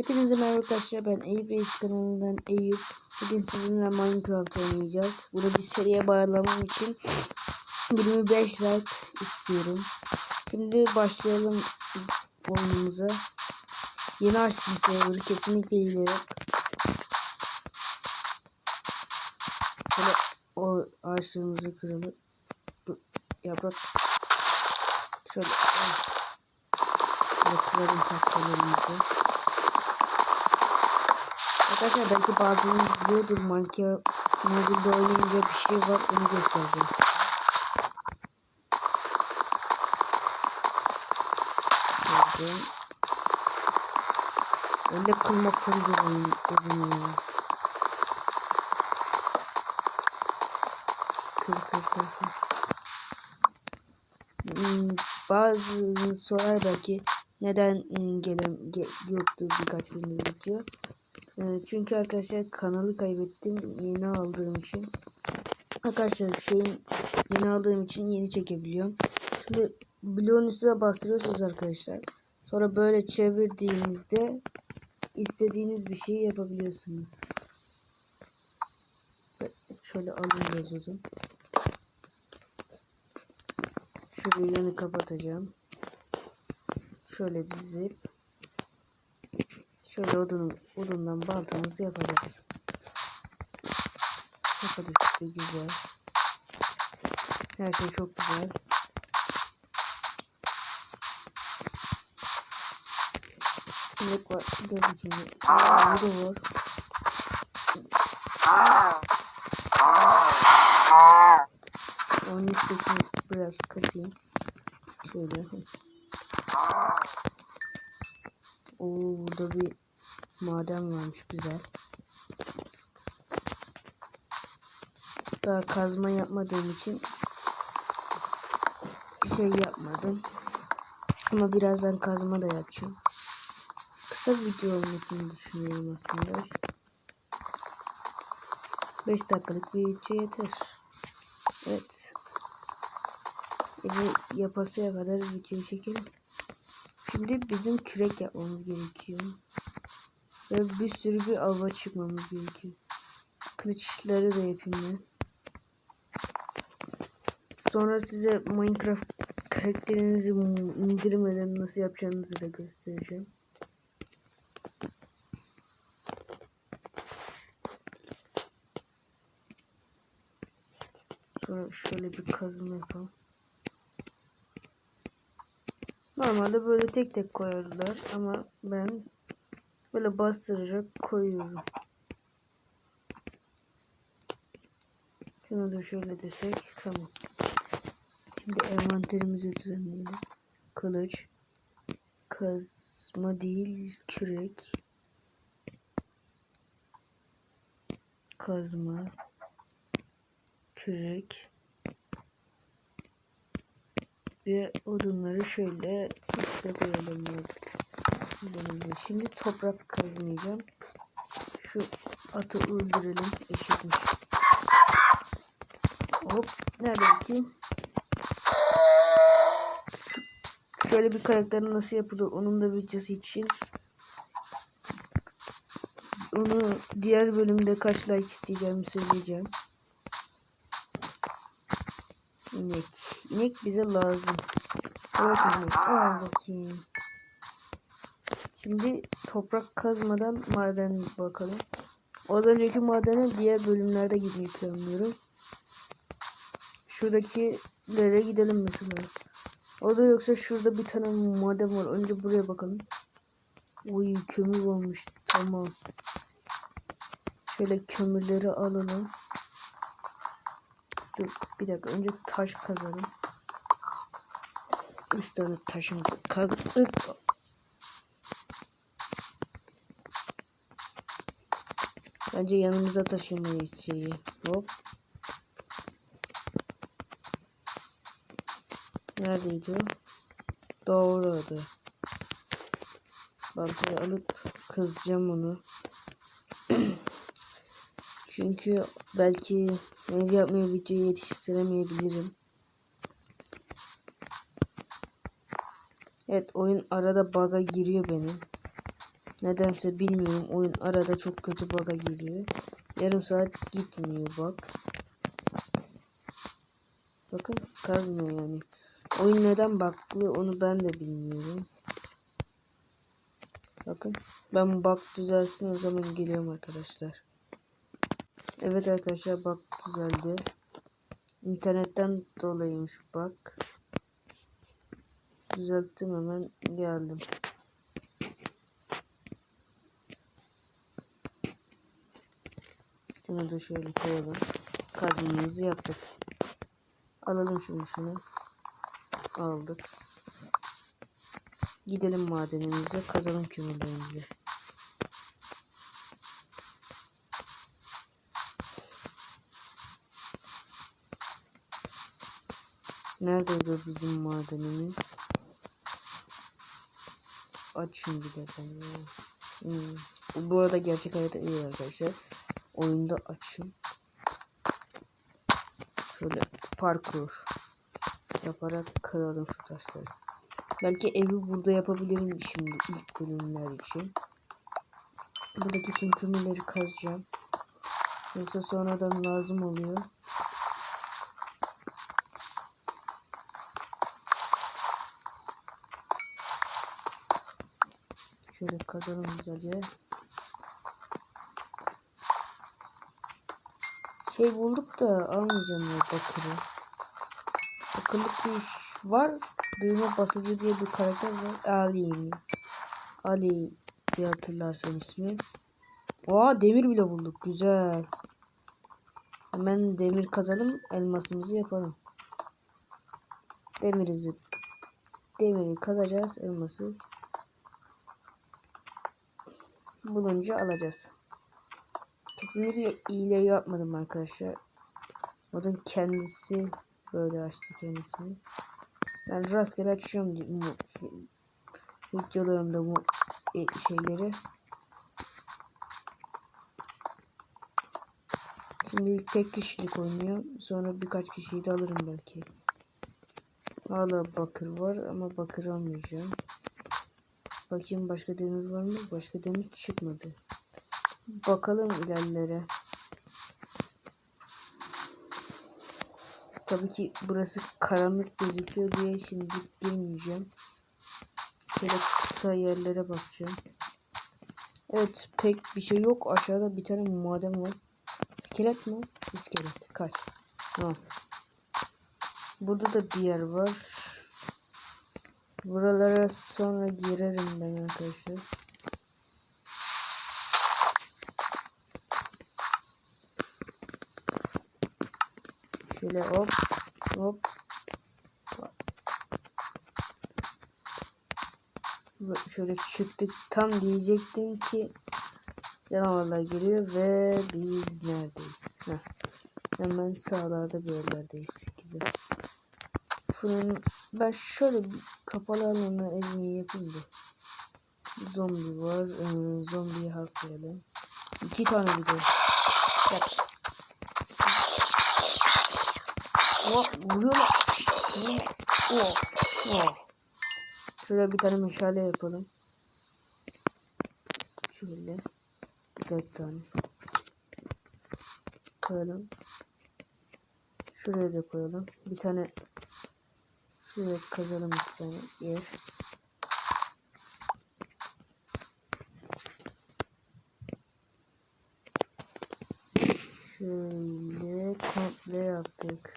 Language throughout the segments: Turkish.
Hepinize merhaba arkadaşlar. Ben Eyüp kanalından Eyüp. Bugün sizinle Minecraft oynayacağız. Bunu bir seriye bağlamam için 25 like istiyorum. Şimdi başlayalım oyunumuza. Yeni açtım server'ı. Kesinlikle hile yok Şöyle o ağaçlarımızı kıralım. Yaprak. Şöyle. Kıralım tahtalarımızı Arkadaşlar belki bazılarınız biliyordur Minecraft mobilde oynayınca bir şey var onu göstereceğim. Şöyle. Öyle kılmak çok zor oyun ya. Kır kır kır kır. Hmm, bazı sorar belki neden ıı, gelen ge, yoktu birkaç gündür video. Ee, çünkü arkadaşlar kanalı kaybettim yeni aldığım için. Arkadaşlar şeyin yeni aldığım için yeni çekebiliyorum. Şimdi bloğun üstüne bastırıyorsunuz arkadaşlar. Sonra böyle çevirdiğinizde istediğiniz bir şeyi yapabiliyorsunuz. Şöyle alayım yazıyordum. Şurayı yanı kapatacağım. Şöyle dizip Şöyle odun, odundan baltamızı yapacağız. Kafa düştü güzel. Her şey çok güzel. Sinek var. Gelin şimdi. Aa, bir de var. Onun sesini biraz kısayım. Şöyle. Oo, burada bir maden varmış güzel. Daha kazma yapmadığım için bir şey yapmadım. Ama birazdan kazma da yapacağım. Kısa video olmasını düşünüyorum aslında. 5 dakikalık bir video yeter. Evet. Evi yapasıya kadar video çekelim. Şimdi bizim kürek yapmamız gerekiyor. Ve bir sürü bir ava çıkmamız gerekiyor. Kılıçları da yapayım. Sonra size Minecraft karakterinizi indirmeden nasıl yapacağınızı da göstereceğim. Sonra şöyle bir kazma yapalım. Normalde böyle tek tek koyarlar ama ben böyle bastırarak koyuyorum. Şunu da şöyle desek tamam. Şimdi envanterimizi düzenleyelim. Kılıç, kazma değil kürek, kazma, kürek, ve odunları şöyle üstte koyalım. Şimdi toprak kazmayacağım. Şu atı öldürelim. Eşitmiş. Hop. Nerede bakayım? Şöyle bir karakter nasıl yapılır onun da videosu için onu diğer bölümde kaç like isteyeceğimi söyleyeceğim. İnek. İnek bize lazım. Evet inek. Bakayım. Şimdi toprak kazmadan maden bakalım. Az önceki madene diğer bölümlerde gitmeyi planlıyorum. Şuradakilere gidelim mesela. O da yoksa şurada bir tane maden var. Önce buraya bakalım. Oy kömür olmuş. Tamam. Şöyle kömürleri alalım. Dur bir dakika önce taş kazalım. Üç tane taşımızı kazdık. Bence yanımıza taşımayız şeyi. Hop. Neredeydi? Doğru adı. Baltayı alıp kızacağım onu. Çünkü belki ev yapmaya videoyu yetiştiremeyebilirim. Evet oyun arada bug'a giriyor benim. Nedense bilmiyorum oyun arada çok kötü bug'a giriyor. Yarım saat gitmiyor bak. Bakın kazmıyor yani. Oyun neden baklı onu ben de bilmiyorum. Bakın ben bak düzelsin o zaman geliyorum arkadaşlar. Evet arkadaşlar bak düzeldi. İnternetten dolayıymış bak. Düzelttim hemen geldim. Şunu da şöyle koyalım. Kazmamızı yaptık. Alalım şimdi şunu. Aldık. Gidelim madenimize kazalım kömürlerimizi. Neredeydi bizim madenimiz? Açın bir de ben ya. Hmm. Bu arada gerçek hayatta iyi arkadaşlar. Oyunda açın. Şöyle parkur yaparak kıralım şu taşları. Belki evi burada yapabilirim şimdi ilk bölümler için. Buradaki tüm kömürleri kazacağım. Yoksa sonradan lazım oluyor. Şöyle kazalım güzelce. Şey bulduk da almayacağım ya bakırı. Bakırlık bir iş var. Büyüme basıcı diye bir karakter var. Ali. Ali diye hatırlarsan ismi. Oha demir bile bulduk. Güzel. Hemen demir kazalım. Elmasımızı yapalım. Demirizi demiri kazacağız. Elması bulunca alacağız. Kesinlikle iyileri yapmadım arkadaşlar. Modun kendisi böyle açtı kendisini. Ben rastgele açıyorum videolarımda bu e, şeyleri. Şimdi tek kişilik oynuyor. Sonra birkaç kişiyi de alırım belki. Hala bakır var ama bakır almayacağım. Bakayım başka demir var mı? Başka demir çıkmadı. Bakalım ilerlere. Tabii ki burası karanlık gözüküyor diye şimdi girmeyeceğim. Şöyle kısa yerlere bakacağım. Evet pek bir şey yok. Aşağıda bir tane maden var. İskelet mi? İskelet. Kaç. Tamam. Burada da bir yer var. Buralara sonra girerim ben arkadaşlar. Şöyle hop hop. Şöyle çıktık tam diyecektim ki canavarlar geliyor ve biz neredeyiz? Heh. Hemen sağlarda bir yerlerdeyiz. Güzel. Fırın ben şöyle kapalı alana evimi yapayım da. Zombi var. Ee, zombiyi haklayalım. İki tane bir de. Yap. Oh, vuruyorlar. Oh, oh. Şöyle bir tane meşale yapalım. Şöyle. Dört tane. Koyalım. Şuraya da koyalım. Bir tane şuraya kazalım bir tane. Şöyle komple yaptık.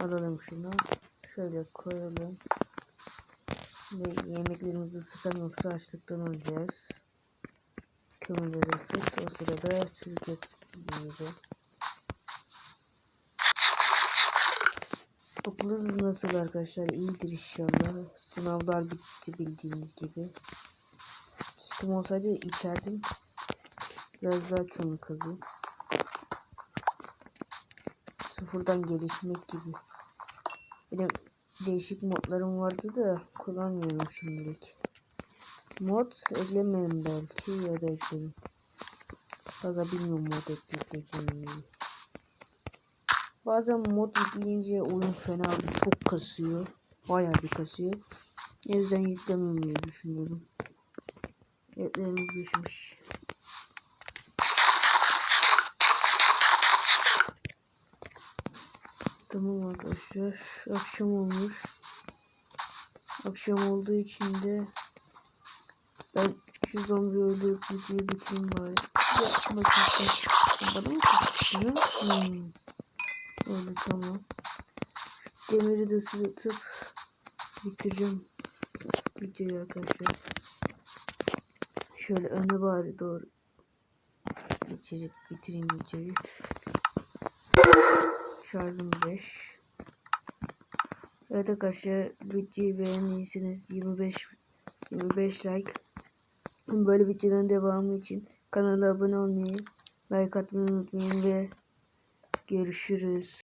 Alalım şunu. Şöyle koyalım. Ve yemeklerimizi ısıtalım yoksa açlıktan öleceğiz. Kömürleri ısıt. O sırada çürük et yiyelim. Okulunuz nasıl arkadaşlar? İyidir inşallah. Sınavlar bitti bildiğiniz gibi. Kim olsaydı içerdim. Biraz daha kömür kazıyım. Sıfırdan gelişmek gibi. Benim değişik modlarım vardı da kullanmıyorum şimdilik. Mod eklemeyin belki ya da eklerim. Fazla bilmiyorum mod eklemeyi. Bazen mod yükleyince oyun fena bir çok kasıyor. Bayağı bir kasıyor. O yüzden yüklememeyi düşünüyorum. Etlerimiz düşmüş. Tamam arkadaşlar. Akşam olmuş. Akşam olduğu için de ben şu zombi öldürüp videoyu bitireyim bari. Ya bakın sen bana mı kaçtın ha? Hmm. Öyle tamam. Şu demiri de sırıtıp bitireceğim videoyu arkadaşlar. Şöyle öne bari doğru geçecek bitireyim videoyu. Şarjım 5. Evet arkadaşlar videoyu beğendiyseniz 25 25 like. Böyle videoların devamı için kanala abone olmayı, like atmayı unutmayın ve görüşürüz.